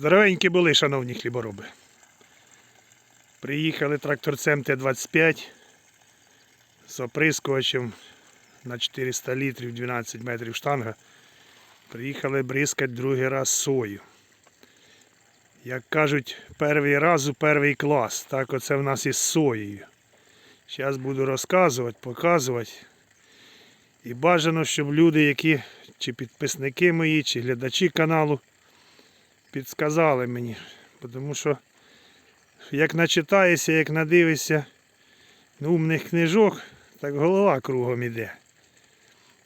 Здоровенькі були, шановні хлібороби. Приїхали тракторцем Т-25 з оприскувачем на 400 літрів 12 метрів штанга. Приїхали бризкати другий раз сою. Як кажуть, перший раз у перший клас. Так оце в нас із соєю. Зараз буду розказувати, показувати. І бажано, щоб люди, які чи підписники мої, чи глядачі каналу, підсказали мені. Тому що як начитаєшся, як надивишся умних книжок, так голова кругом іде.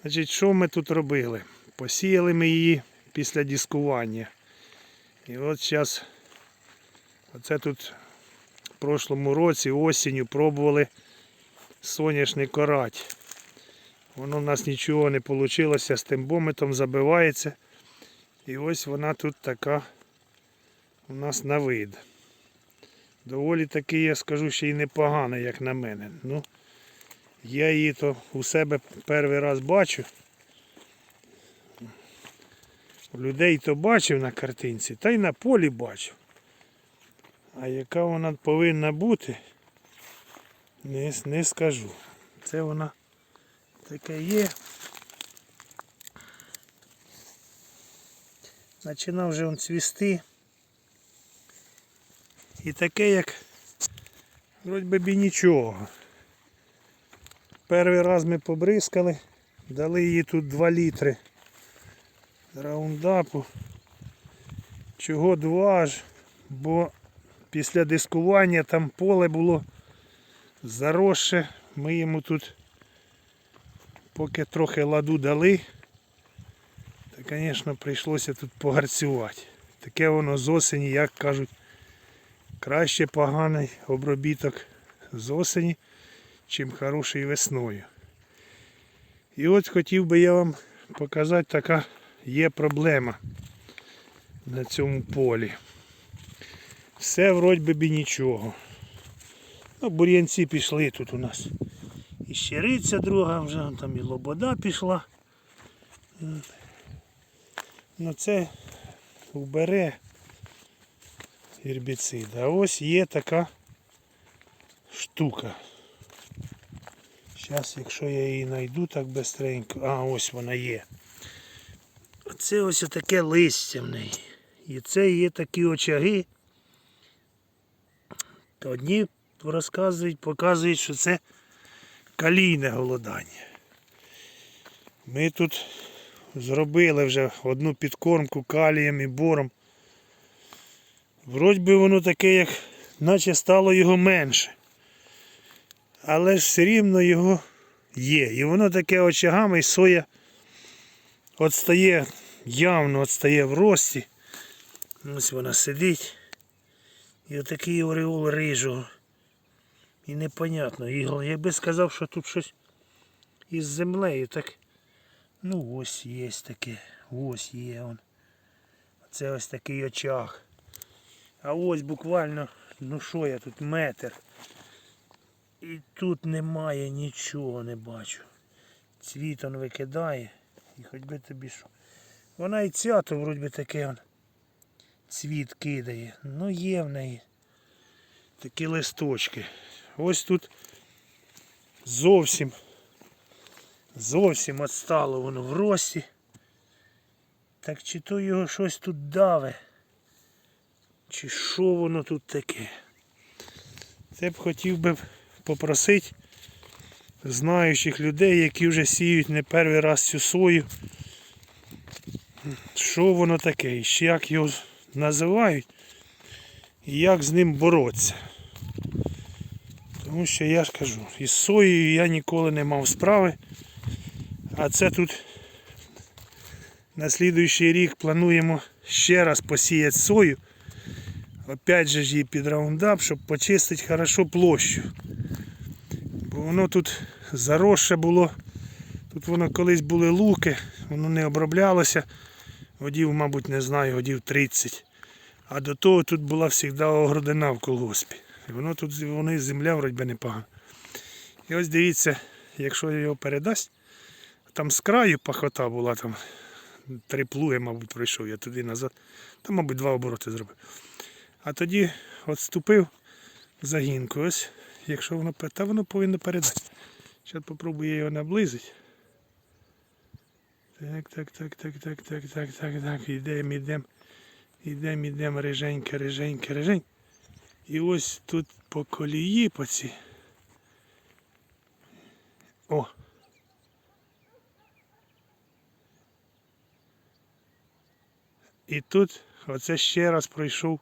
Значить, що ми тут робили? Посіяли ми її після дискування. І от зараз, оце тут в прошлому році осінню пробували соняшник орати. Воно в нас нічого не вийшло, з тим бометом забивається. І ось вона тут така у нас на вид. Доволі таки, я скажу, ще й непогана, як на мене. Ну, я її то у себе перший раз бачу. У людей то бачив на картинці, та й на полі бачив. А яка вона повинна бути, не, не скажу. Це вона таке є. Починав вже він цвісти. І таке як вроді би нічого. Перший раз ми побризкали, дали їй тут 2 літри раундапу. Чого два аж, бо після дискування там поле було заросше. Ми йому тут поки трохи ладу дали, то, звісно, прийшлося тут погарцювати. Таке воно з осені, як кажуть, краще поганий обробіток з осені, чим хороший весною. І от хотів би я вам показати, така є проблема на цьому полі. Все вроді би нічого. Ну, бур'янці пішли тут у нас. І щириця друга, вже там і лобода пішла. Ну це вбере гербіцид. А ось є така штука. Зараз, якщо я її знайду так бистренько. А, ось вона є. Оце ось таке листя в неї. І це є такі очаги. То одні розказують, показують, що це калійне голодання. Ми тут зробили вже одну підкормку калієм і бором. Вроді би воно таке, як наче стало його менше. Але ж все рівно його є. І воно таке очагами і соя отстає, явно отстає в рості. Ось вона сидить. І отакий ореол рижого. І непонятно. І якби сказав, що тут щось із землею, так ну ось є таке. Ось є он. Це ось такий очаг. А ось буквально, ну що я тут, метр. І тут немає нічого, не бачу. Цвіт он викидає. І хоч би тобі що. Вона і ця, то вроді би таке он цвіт кидає. Ну є в неї такі листочки. Ось тут зовсім зовсім відстало воно в рості. Так чи то його щось тут даве, чи що воно тут таке. Це б хотів би попросити знаючих людей, які вже сіють не перший раз цю сою. Що воно таке, ще як його називають і як з ним боротися. Тому що я ж кажу, із соєю я ніколи не мав справи. А це тут на слідуючий рік плануємо ще раз посіяти сою. Опять же її під раундап, щоб почистити хорошо площу. Бо воно тут заросше було. Тут воно колись були луки, воно не оброблялося. Годів, мабуть, не знаю, годів 30. А до того тут була завжди огородина в колгоспі. І воно тут вони земля вроді би непогана. І ось дивіться, якщо його передасть, там з краю пахота була там три плуги, мабуть, пройшов я туди назад. Та, мабуть, два обороти зробив. А тоді відступив в загінку. Ось, якщо воно та воно повинно передати. Зараз попробую його наблизити. Так, так, так, так, так, так, так, так, так. Ідемо, ідемо. Ідемо, ідемо, риженька, риженька, рижень. І ось тут по колії по ці. О. І тут оце ще раз пройшов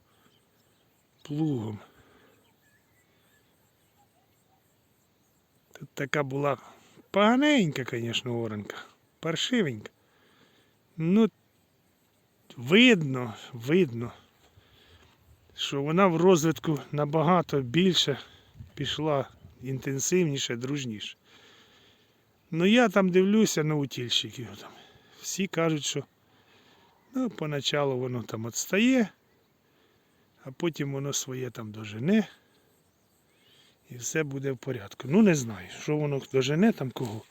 плугом. Тут така була поганенька, звісно, оранка. Паршивенька. Ну, видно, видно, що вона в розвитку набагато більше пішла інтенсивніше, дружніше. Ну я там дивлюся на утільщиків. Всі кажуть, що ну, поначалу воно там відстає, а потім воно своє там дожене. І все буде в порядку. Ну не знаю, що воно дожене там кого.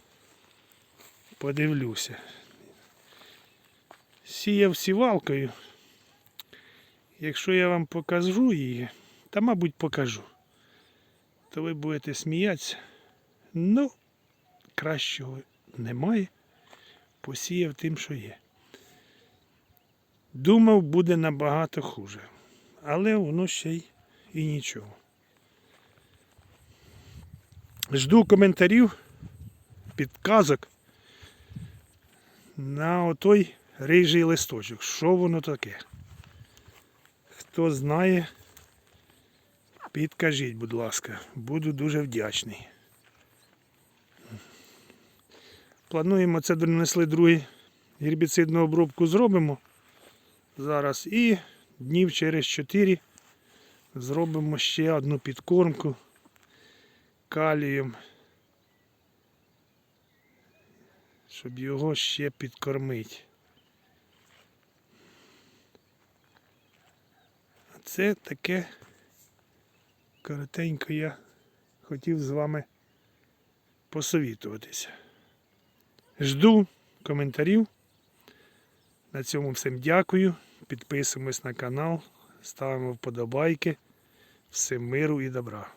Подивлюся. Сіяв сівалкою. Якщо я вам покажу її, та мабуть покажу, то ви будете сміятися. Ну, кращого немає. Посіяв тим, що є. Думав, буде набагато хуже. Але воно ще й і нічого. Жду коментарів, підказок на отой рижий листочок. Що воно таке? Хто знає, підкажіть, будь ласка, буду дуже вдячний. Плануємо це донесли другий гербіцидну обробку зробимо зараз і днів через 4 зробимо ще одну підкормку калієм, щоб його ще підкормити. А це таке коротенько я хотів з вами посовітуватися. Жду коментарів. На цьому всім дякую. Підписуємось на канал, ставимо вподобайки. Всім миру і добра.